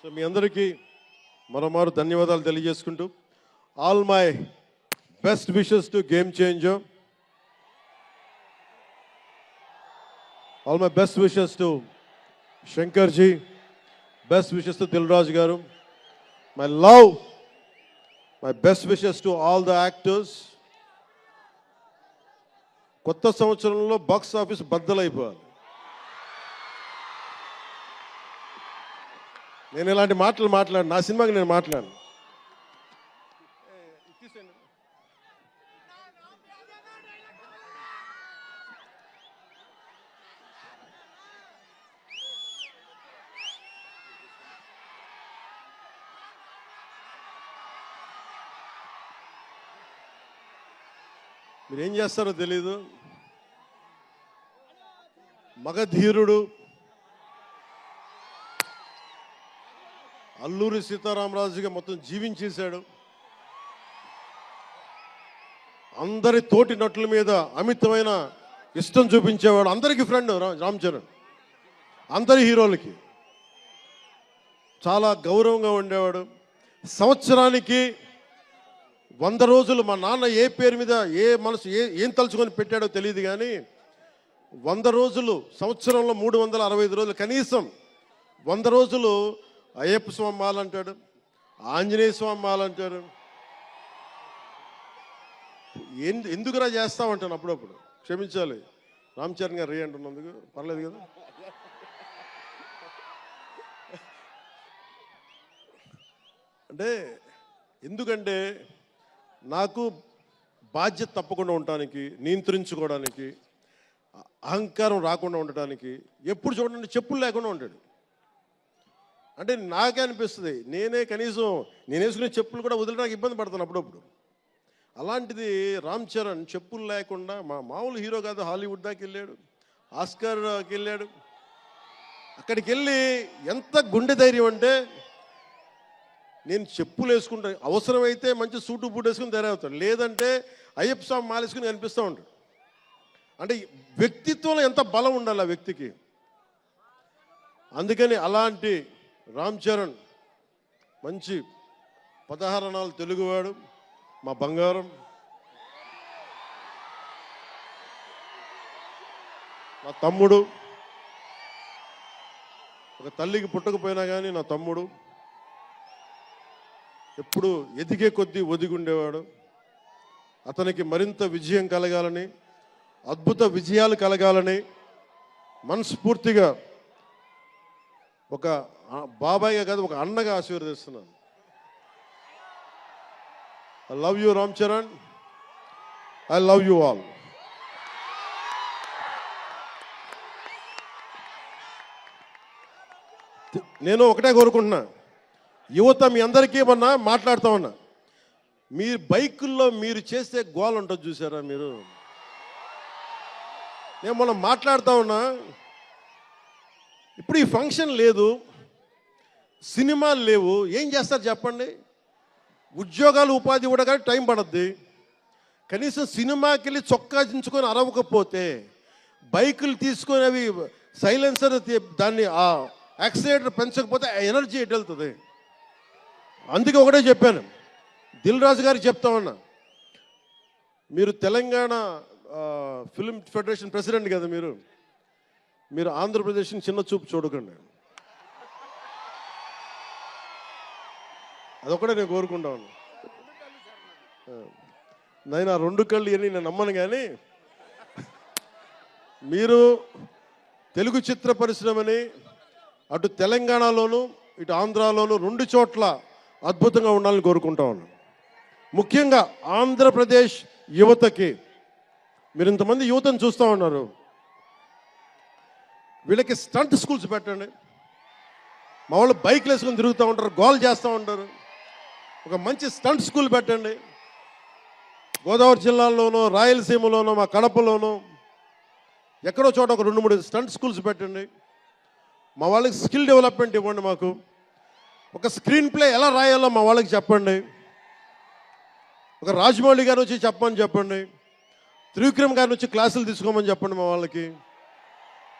So మీ అందరికీ మరోమారు ధన్యవాదాలు తెలియజేసుకుంటూ all my best wishes to game change all my best wishes to Shankar ji best wishes to Dilraj గారు. My love my best wishes to all the actors. కొత్త సంవత్సరంలో box office బద్దలైపోవాలి. నేను ఇలాంటి మాటలు మాట్లాడు నా సినిమాకి నేను మాట్లాడు మీరేం చేస్తారో తెలీదు. మగధీరుడు అల్లూరి సీతారామరాజుగా మొత్తం జీవించేశాడు. అందరి తోటి నటుల మీద అమితమైన ఇష్టం చూపించేవాడు అందరికీ ఫ్రెండ్ రామ్ చరణ్. అందరి హీరోలకి. చాలా గౌరవంగా ఉండేవాడు. సంవత్సరానికి వంద రోజులు మా నాన్న ఏ పేరు మీద ఏ మనసు ఏ ఏం తలుచుకొని పెట్టాడో తెలియదు కానీ వంద రోజులు సంవత్సరంలో మూడు వందల అరవై ఐదు రోజులు కనీసం వంద రోజులు అయ్యప్ప స్వామి మాల అంటాడు ఆంజనేయ స్వామి మాల అంటాడు. ఎందు ఎందుకురా చేస్తామంటాను అప్పుడప్పుడు? క్షమించాలి. రామ్ చరణ్ గారు రీ అంటున్నందుకు పర్లేదు కదా? అంటే ఎందుకంటే నాకు బాధ్యత తప్పకుండా ఉండటానికి నియంత్రించుకోవడానికి అహంకారం రాకుండా ఉండటానికి ఎప్పుడు చూడండి చెప్పులు లేకుండా ఉంటాడు. అంటే నాకే అనిపిస్తుంది నేనే కనీసం నేను వేసుకునే చెప్పులు కూడా వదిలడానికి ఇబ్బంది పడతాను అప్పుడప్పుడు. అలాంటిది రామ్ చరణ్ చెప్పులు లేకుండా మా మామూలు హీరో కాదు హాలీవుడ్ దాకా వెళ్ళాడు ఆస్కర్కి వెళ్ళాడు. అక్కడికి వెళ్ళి ఎంత గుండె ధైర్యం అంటే నేను చెప్పులు వేసుకుంటాను అవసరమైతే మంచి సూటు బూట్ వేసుకుని తయారవుతాడు. లేదంటే అయ్యప్ప స్వామి మాలేసుకుని కనిపిస్తూ ఉంటాడు. అంటే వ్యక్తిత్వంలో ఎంత బలం ఉండాలి ఆ వ్యక్తికి? అందుకని అలాంటి రామ్ చరణ్ మంచి పదహారణాలు తెలుగువాడు మా బంగారం. నా తమ్ముడు ఒక తల్లికి పుట్టకపోయినా కానీ నా తమ్ముడు ఎప్పుడు ఎదిగే కొద్దీ ఒదిగుండేవాడు. అతనికి మరింత విజయం కలగాలని అద్భుత విజయాలు కలగాలని మనస్ఫూర్తిగా ఒక బాబాయ్గా కాదు ఒక అన్నగా ఆశీర్వదిస్తున్నాను. I love you Ram Charan I love you all నేను ఒకటే కోరుకుంటున్నా. యువత మీ అందరికీ ఏమన్నా మాట్లాడుతూ ఉన్నా. మీ బైకుల్లో మీరు చేసే గోల ఉంటుంది చూసారా మీరు? నేను మనం మాట్లాడుతూ ఉన్నా. ఇప్పుడు ఈ ఫంక్షన్ లేదు సినిమాలు లేవు ఏం చేస్తారు చెప్పండి? ఉద్యోగాలు ఉపాధి కూడా కానీ టైం పడద్ది. కనీసం సినిమాకి వెళ్ళి చొక్కా దించుకొని అరవకపోతే బైకులు తీసుకొని అవి సైలెన్సర్ దాన్ని ఆ యాక్సిలేటర్ పెంచకపోతే ఎనర్జీ ఎటు వెళ్తుంది? అందుకే ఒకటే చెప్పాను. దిల్ రాజు గారికి చెప్తా ఉన్నా. మీరు తెలంగాణ ఫిల్మ్ ఫెడరేషన్ ప్రెసిడెంట్ కదా మీరు. మీరు ఆంధ్రప్రదేశ్ని చిన్న చూపు చూడకండి. అదొకటే నేను కోరుకుంటా నేను ఆ. రెండు కళ్ళు అని నేను నమ్మను కానీ మీరు తెలుగు చిత్ర పరిశ్రమని అటు తెలంగాణలోను ఇటు ఆంధ్రాలోను రెండు చోట్ల అద్భుతంగా ఉండాలని కోరుకుంటా ఉన్నాను. ముఖ్యంగా ఆంధ్రప్రదేశ్ యువతకి. మీరు ఇంతమంది యువతను చూస్తూ ఉన్నారు. వీళ్ళకి స్టంట్ స్కూల్స్ పెట్టండి. మా వాళ్ళు బైక్లు వేసుకొని తిరుగుతూ ఉంటారు గోల్ చేస్తూ ఉంటారు. ఒక మంచి స్టంట్ స్కూల్ పెట్టండి. గోదావరి జిల్లాలోనూ రాయలసీమలోనూ మా కడపలోనూ ఎక్కడో చోట ఒక రెండు మూడు స్టంట్ స్కూల్స్ పెట్టండి. మా వాళ్ళకి స్కిల్ డెవలప్మెంట్ ఇవ్వండి మాకు. ఒక స్క్రీన్ ప్లే ఎలా రాయాలో మా వాళ్ళకి చెప్పండి. ఒక రాజమౌళి గారు వచ్చి చెప్పమని చెప్పండి. త్రివిక్రమ్ గారిని వచ్చి క్లాసులు తీసుకోమని చెప్పండి మా వాళ్ళకి.